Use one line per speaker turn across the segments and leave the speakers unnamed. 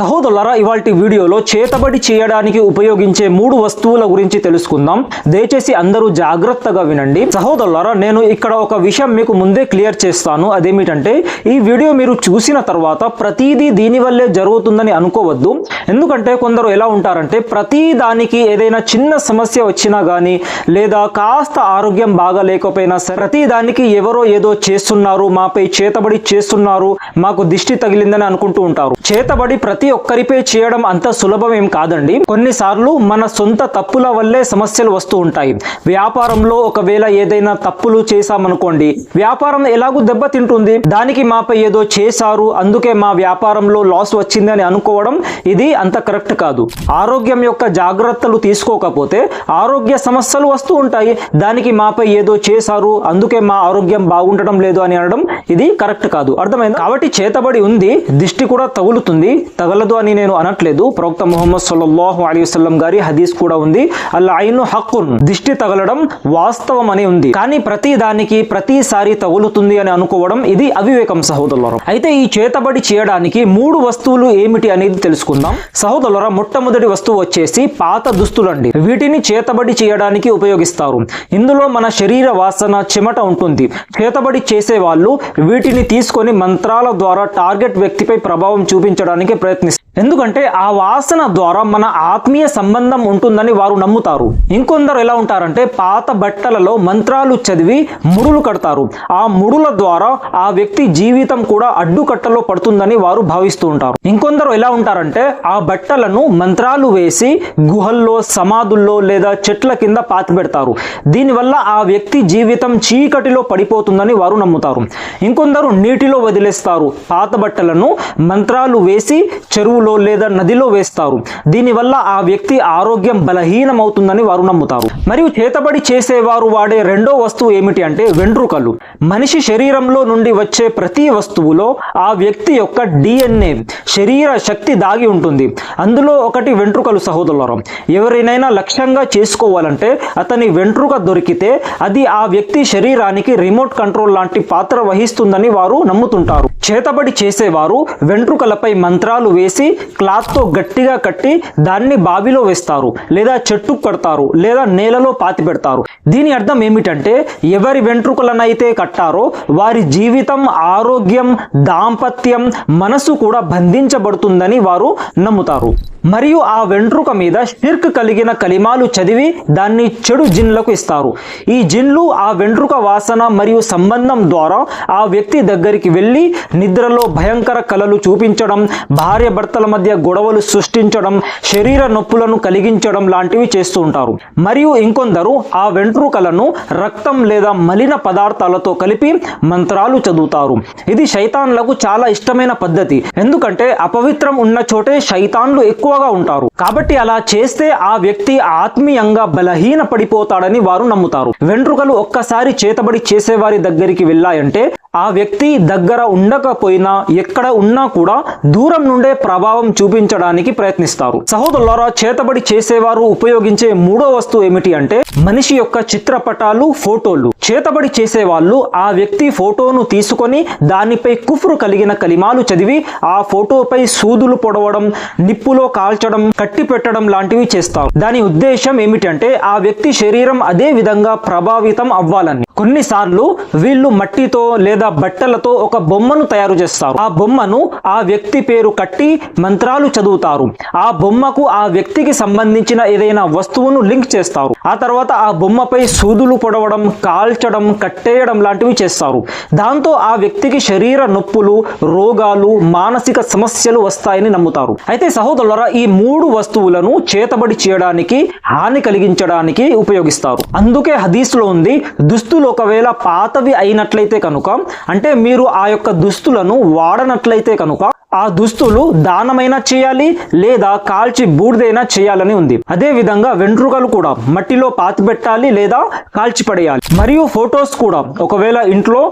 సహోదరులరా ఇవాళ వీడియోలో చేతబడి చేయడానికి ఉపయోగించే మూడు వస్తువుల గురించి తెలుసుకుందాం. దయచేసి అందరూ జాగ్రత్తగా వినండి. సహోదరులరా నేను ఇక్కడ ఒక విషయం మీకు ముందే క్లియర్ చేస్తాను. అదేమిటంటే ఈ వీడియో మీరు చూసిన తర్వాత ప్రతిదీ దీని వల్లే జరుగుతుందని అనుకోవద్దు. ఎందుకంటే కొందరు ఎలా ఉంటారంటే ప్రతి దానికి ఏదైనా చిన్న సమస్య వచ్చినా కానీ లేదా కాస్త ఆరోగ్యం బాగా లేకపోయినా సరే ప్రతి దానికి ఎవరో ఏదో చేస్తున్నారు మాపై చేతబడి చేస్తున్నారు మాకు దిష్టి తగిలిందని అనుకుంటూ ఉంటారు. చేతబడి ప్రతి ఒక్కరిపై చేయడం అంత సులభం ఏం కాదండి. కొన్నిసార్లు మన సొంత తప్పుల వల్లే సమస్యలు వస్తూ ఉంటాయి. వ్యాపారంలో ఒకవేళ ఏదైనా తప్పులు చేశామనుకోండి వ్యాపారం ఎలాగూ దెబ్బతింటుంది దానికి మాపై ఏదో చేశారు అందుకే మా వ్యాపారంలో లాస్ వచ్చింది అని అనుకోవడం ఇది అంత కరెక్ట్ కాదు. ఆరోగ్యం యొక్క జాగ్రత్తలు తీసుకోకపోతే ఆరోగ్య సమస్యలు వస్తూ ఉంటాయి. దానికి మాపై ఏదో చేశారు అందుకే మా ఆరోగ్యం బాగుండడం లేదు అని అనడం ఇది కరెక్ట్ కాదు. అర్థమైంది? కాబట్టి చేతబడి ఉంది దిష్టి కూడా తగులుతుంది తగలదు అని నేను అనట్లేదు. ప్రవక్త ముహమ్మద్ సల్లల్లాహు అలీ వసల్లం గారి హదీస్ కూడా ఉంది. అల్లా ఐను హక్కున్ దిష్టి తగలడం వాస్తవం అని ఉంది. కానీ ప్రతి దానికి ప్రతిసారి తగులుతుంది అని అనుకోవడం ఇది అవివేకం సహోదరులరా. అయితే ఈ చేతబడి చేయడానికి మూడు వస్తువులు ఏమిటి అనేది తెలుసుకుందాం. సహోదరులరా మొట్టమొదటి వస్తువు వచ్చేసి పాత దుస్తులండి. వీటిని చేతబడి చేయడానికి ఉపయోగిస్తారు. ఇందులో మన శరీర వాసన చెమట ఉంటుంది. చేతబడి చేసే వాళ్ళు వీటిని తీసుకొని మంత్రాల ద్వారా టార్గెట్ వ్యక్తిపై ప్రభావం చూపించడానికి ప్రయత్నిస్తారు. ఎందుకంటే ఆ వాసన ద్వారా మన ఆత్మీయ సంబంధం ఉంటుందని వారు నమ్ముతారు. ఇంకొందరు ఎలా ఉంటారంటే పాత బట్టలలో మంత్రాలు చదివి ముడులు కడతారు. ఆ ముడుల ద్వారా ఆ వ్యక్తి జీవితం కూడా అడ్డుకట్టలో పడుతుందని వారు భావిస్తూ ఉంటారు. ఇంకొందరు ఎలా ఉంటారంటే ఆ బట్టలను మంత్రాలు వేసి గుహల్లో సమాధుల్లో లేదా చెట్ల కింద పాతి పెడతారు దీనివల్ల ఆ వ్యక్తి జీవితం చీకటిలో పడిపోతుందని వారు నమ్ముతారు. ఇంకొందరు నీటిలో వదిలేస్తారు. పాత బట్టలను మంత్రాలు వేసి చెరువులో లేదా నదిలో వేస్తారు. దీనివల్ల ఆ వ్యక్తి ఆరోగ్యం బలహీనమవుతుందని వారు నమ్ముతారు. మరియు చేతబడి చేసేవారు వాడే రెండో వస్తువు ఏమిటి అంటే వెంట్రుకలు. మనిషి శరీరంలో నుండి వచ్చే ప్రతి వస్తువులో ఆ వ్యక్తి యొక్క డిఎన్ఏ శరీర శక్తి దాగి ఉంటుంది. అందులో ఒకటి వెంట్రుకలు సహోదరులం ఎవరినైనా లక్ష్యంగా చేసుకోవాలంటే అతని వెంట్రుక దొరికితే అది ఆ వ్యక్తి శరీరానికి రిమోట్ కంట్రోల్ లాంటి పాత్ర వహిస్తుందని వారు నమ్ముతుంటారు. చేతబడి చేసేవారు వెంట్రుకలపై మంత్రాలు వేసి క్లాత్తో గట్టిగా కట్టి దాన్ని బావిలో వేస్తారు లేదా చెట్టు కడతారు లేదా నేలలో పాతి పెడతారు. దీని అర్థం ఏమిటంటే ఎవరి వెంట్రుకలనైతే కట్టారో వారి జీవితం ఆరోగ్యం దాంపత్యం మనసు కూడా బంధించబడుతుందని వారు నమ్ముతారు. మరియు ఆ వెంట్రుక మీద షిర్క్ కలిగిన కలిమాలు చదివి దాన్ని చెడు జిన్లకు ఇస్తారు. ఈ జిన్లు ఆ వెంట్రుక వాసన మరియు సంబంధం ద్వారా ఆ వ్యక్తి దగ్గరికి వెళ్ళి నిద్రలో భయంకర కలలు చూపించడం భార్య భర్తల మధ్య గొడవలు సృష్టించడం శరీర నొప్పులను కలిగించడం లాంటివి చేస్తూ ఉంటారు. మరియు ఇంకొందరు ఆ వెంట్రుకలను రక్తం లేదా మలిన పదార్థాలతో కలిపి మంత్రాలు చదువుతారు. ఇది శైతాన్లకు చాలా ఇష్టమైన పద్ధతి. ఎందుకంటే అపవిత్రం ఉన్న చోటే శైతాన్లు ఎక్కువగా ఉంటారు. కాబట్టి అలా చేస్తే ఆ వ్యక్తి ఆత్మీయంగా బలహీన పడిపోతాడని వారు నమ్ముతారు. వెంట్రుకలు ఒక్కసారి చేతబడి చేసేవారి దగ్గరికి వెళ్ళాయంటే ఆ వ్యక్తి దగ్గర ఉండకపోయినా ఎక్కడ ఉన్నా కూడా దూరం నుండే ప్రభావం చూపించడానికి ప్రయత్నిస్తారు. సహోదరులారా చేతబడి చేసేవారు ఉపయోగించే మూడో వస్తువు ఏమిటి అంటే మనిషి యొక్క చిత్రపటాలు ఫోటోలు. చేతబడి చేసే వాళ్ళు ఆ వ్యక్తి ఫోటోను తీసుకొని దానిపై కుఫ్రు కలిగిన కలిమాలు చదివి ఆ ఫోటోపై సూదులు పొడవడం నిప్పులో కాల్చడం కట్టి పెట్టడం లాంటివి చేస్తారు. దాని ఉద్దేశం ఏమిటంటే ఆ వ్యక్తి శరీరం అదే విధంగా ప్రభావితం అవ్వాలని. కొన్నిసార్లు వీళ్ళు మట్టితో లేదా బట్టలతో ఒక బొమ్మను తయారు చేస్తారు. ఆ బొమ్మను ఆ వ్యక్తి పేరు కట్టి మంత్రాలు చదువుతారు. ఆ బొమ్మకు ఆ వ్యక్తికి సంబంధించిన ఏదైనా వస్తువును లింక్ చేస్తారు. ఆ తర్వాత ఆ బొమ్మపై సూదులు పొడవడం కాల్చడం కట్టేయడం లాంటివి చేస్తారు. దాంతో ఆ వ్యక్తికి శరీర నొప్పులు రోగాలు మానసిక సమస్యలు వస్తాయని నమ్ముతారు. అయితే సహోదరులరా ఈ మూడు వస్తువులను చేతబడి చేయడానికి హాని కలిగించడానికి ఉపయోగిస్తారు. అందుకే హదీస్లో ఉంది దుస్తులు ఒకవేళ పాతవి అయినట్లయితే కనుక అంటే మీరు ఆ యొక్క దుస్తులను వాడనట్లయితే కనుక ఆ దుస్తులు దానమైనా చేయాలి లేదా కాల్చి బూడిదైనా చేయాలని ఉంది. అదే విధంగా వెంట్రుకలు కూడా మట్టిలో పాతి పెట్టాలి లేదా కాల్చి పడేయాలి. మరియు ఫొటోస్ కూడా ఒకవేళ ఇంట్లో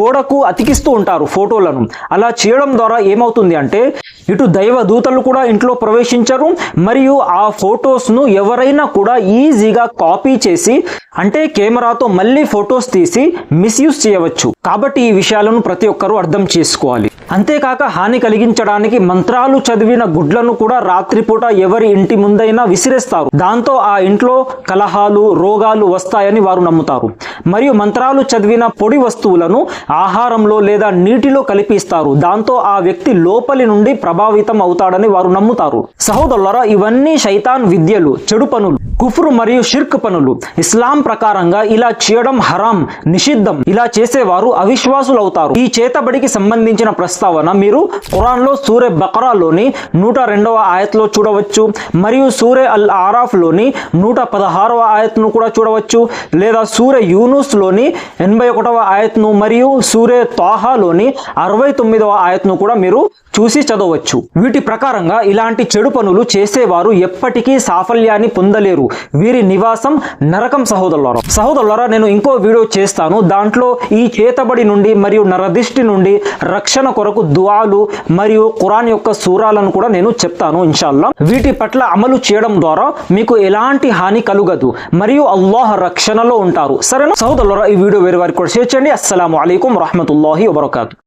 గోడకు అతికిస్తూ ఉంటారు ఫోటోలను. అలా చేయడం ద్వారా ఏమవుతుంది అంటే ఇటు దైవ దూతలు కూడా ఇంట్లో ప్రవేశించరు. మరియు ఆ ఫొటోస్ను ఎవరైనా కూడా ఈజీగా కాపీ చేసి అంటే కెమెరాతో మళ్ళీ ఫొటోస్ తీసి మిస్యూజ్ చేయవచ్చు. కాబట్టి ఈ విషయాలను ప్రతి ఒక్కరూ అర్థం చేసుకోవాలి. అంతేకాక హాని కలిగించడానికి మంత్రాలు చదివిన గుడ్లను కూడా రాత్రిపూట ఎవరి ఇంటి ముందైనా విసిరేస్తారు. దాంతో ఆ ఇంట్లో కలహాలు రోగాలు వస్తాయని వారు నమ్ముతారు. మరియు మంత్రాలు చదివిన పొడి వస్తువులను ఆహారంలో లేదా నీటిలో కలిపిస్తారు. దాంతో ఆ వ్యక్తి లోపలి నుండి ప్రభావితం అవుతాడని వారు నమ్ముతారు. సహోదరులరా ఇవన్నీ శైతాన్ విద్యలు చెడు పనులు. కుఫ్రు మరియు షిర్క్ పనులు. ఇస్లాం ప్రకారంగా ఇలా చేయడం హరాం నిషిద్ధం. ఇలా చేసేవారు అవిశ్వాసులు అవుతారు ఈ చేతబడికి సంబంధించిన ప్రస్తావన మీరు ఖురాన్లో సూర్య బకరాలోని నూట రెండవ ఆయత్లో చూడవచ్చు. మరియు సూర్య అల్ ఆరాఫ్లోని నూట పదహారవ ఆయత్ను కూడా చూడవచ్చు. లేదా సూర్య యూనుస్లోని ఎనభై ఒకటవ ఆయత్ను మరియు సూర్య తాహాలోని అరవై తొమ్మిదవ ఆయత్ను కూడా మీరు చూసి చదవచ్చు. వీటి ప్రకారంగా ఇలాంటి చెడు పనులు చేసేవారు ఎప్పటికీ సాఫల్యాన్ని పొందలేరు. వీరి నివాసం నరకం సహోదరులారా. సహోదరులారా నేను ఇంకో వీడియో చేస్తాను. దాంట్లో ఈ చేతబడి నుండి మరియు నరదిష్టి నుండి రక్షణ కొరకు దువాలు మరియు ఖురాన్ యొక్క సూరాలను కూడా నేను చెప్తాను ఇన్షాల్లా. వీటి పట్ల అమలు చేయడం ద్వారా మీకు ఎలాంటి హాని కలుగదు మరియు అల్లాహ్ రక్షణలో ఉంటారు. సరేనా? సహోదరులారా ఈ వీడియో వేరే వారికి కూడా షేర్ చేయండి. అస్సలం అయికం వరహమతుల్లాహి వబర్కాతు.